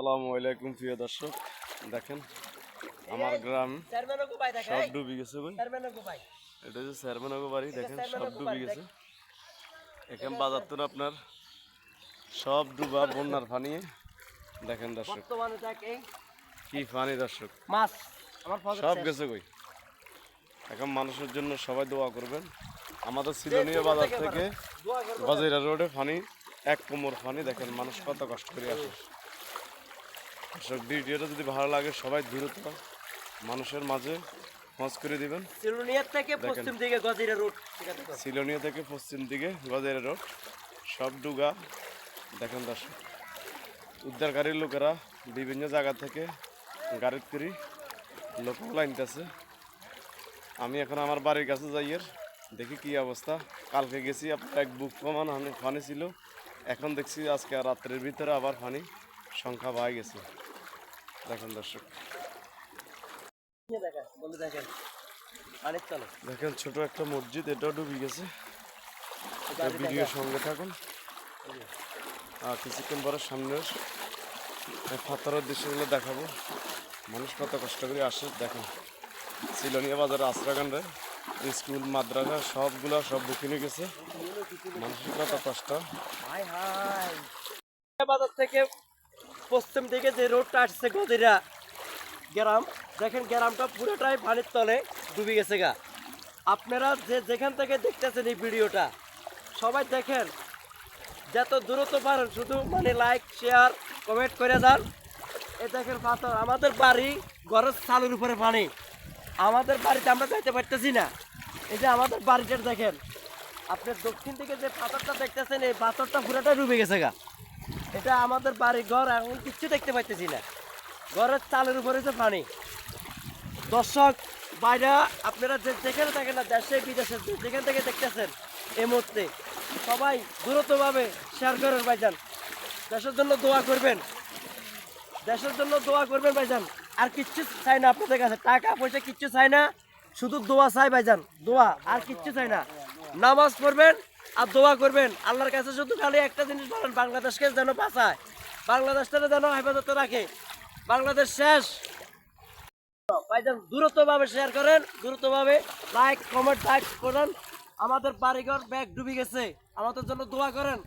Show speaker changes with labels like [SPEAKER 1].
[SPEAKER 1] আসসালামু আলাইকুম প্রিয় দর্শক। দেখেন আমার গ্রাম সব ডুবে গেছে ভাই এটা হচ্ছে চেয়ারম্যান বাড়ি দেখেন সব ডুবে গেছে। এখানে বাজার তো আপনার সব ডুবা বন্যার পানি। দেখেন দর্শক। কি পানি দর্শক।
[SPEAKER 2] মাছ
[SPEAKER 1] সব গেছে কই। এখন মানুষের জন্য সবাই দোয়া করবেন। আমাদের সিলোনিয়া বাজার থেকে। বাজারা রোডে পানি এক কোমর পানি দেখেন মানুষ কত কষ্ট করে আসে। দর্শক ভিডিওটা যদি ভালো লাগে সবাই দ্রুত মানুষের মাঝে মজ করে দিবেন।
[SPEAKER 2] সিলুনিয়ার থেকে পশ্চিম দিকে আছে তো?
[SPEAKER 1] সিলোনিয়া থেকে পশ্চিম দিকে গজেরা রোড সব ডুগা। দেখেন দর্শক উদ্ধারকারীর লোকেরা বিভিন্ন জায়গা থেকে গাড়ি করি লোক লাইনতেছে আমি এখন আমার বাড়ির কাছে যাইয়ের দেখি কি অবস্থা। কালকে গেছি আপনার এক বুক প্রমাণ পানি ছিল। এখন দেখছি আজকে রাত্রের ভিতরে আবার পানি সংখ্যা বাড়ে গেছে। দেখেন দর্শক।
[SPEAKER 2] দেখেন
[SPEAKER 1] ছোট একটা মসজিদ এটাও ডুবে গেছে।
[SPEAKER 2] দেখেন।
[SPEAKER 1] সঙ্গে থাকুন। আর কিছুক্ষণ পরে সামনে পাথরের দৃশ্যগুলো দেখাবো। মানুষ কত কষ্ট করে আসে দেখেন। সিলোনিয়া বাজারে আশ্রাগানরে স্কুল মাদ্রাসা সবগুলা সব বুকিং গেছে। মানুষের কত কষ্ট।
[SPEAKER 2] বাজার থেকে পশ্চিম দিকে যে রোডটা আসছে গদিরা গ্রাম, দেখেন গ্রামটা পুরোটাই পানির তলে ডুবে গেছে গা। আপনারা যে যেখান থেকে দেখতেছেন এই ভিডিওটা, সবাই দেখেন, যত দূরত্ব পারেন শুধু মানে লাইক শেয়ার কমেন্ট করে যান। এ দেখেন পাথর, আমাদের বাড়ি ঘরের চালের উপরে পানি। আমাদের বাড়িতে আমরা যাইতে পারতেছি না। এই যে আমাদের বাড়িটা দেখেন আপনার দক্ষিণ থেকে যে পাথরটা দেখতেছেন, এই পাথরটা পুরোটা ডুবে গেছে গা। এটা আমাদের বাড়ি ঘর, এখন কিচ্ছু দেখতে পাইতেছি না। ঘরের চালের উপরে যে পানি। দর্শক, বাইরে, আপনারা যে যেখানে থাকেন না, দেশে, বিদেশে যেখান থেকে দেখতেছেন, এই মুহূর্তে সবাই দ্রুতভাবে শেয়ার করেন ভাইজান। দেশের জন্য দোয়া করবেন। দেশের জন্য দোয়া করবেন ভাইজান। আর কিচ্ছু চাই না আপনাদের কাছে। টাকা পয়সা কিচ্ছু চাই না। শুধু দোয়া চাই ভাইজান। দোয়া, আর কিচ্ছু চাই না। নামাজ পড়বেন আর দোয়া করবেন, আল্লাহর কাছে শুধু খালি একটা জিনিস বলেন, বাংলাদেশকে যেন বাঁচায় বাংলাদেশটা যেন হেফাজতে রাখে। বাংলাদেশ শেষ। দ্রুতভাবে শেয়ার করেন, দ্রুতভাবে লাইক কমেন্ট লাইক করেন। আমাদের বাড়িঘর ব্যাগ ডুবে গেছে। আমাদের জন্য দোয়া করেন।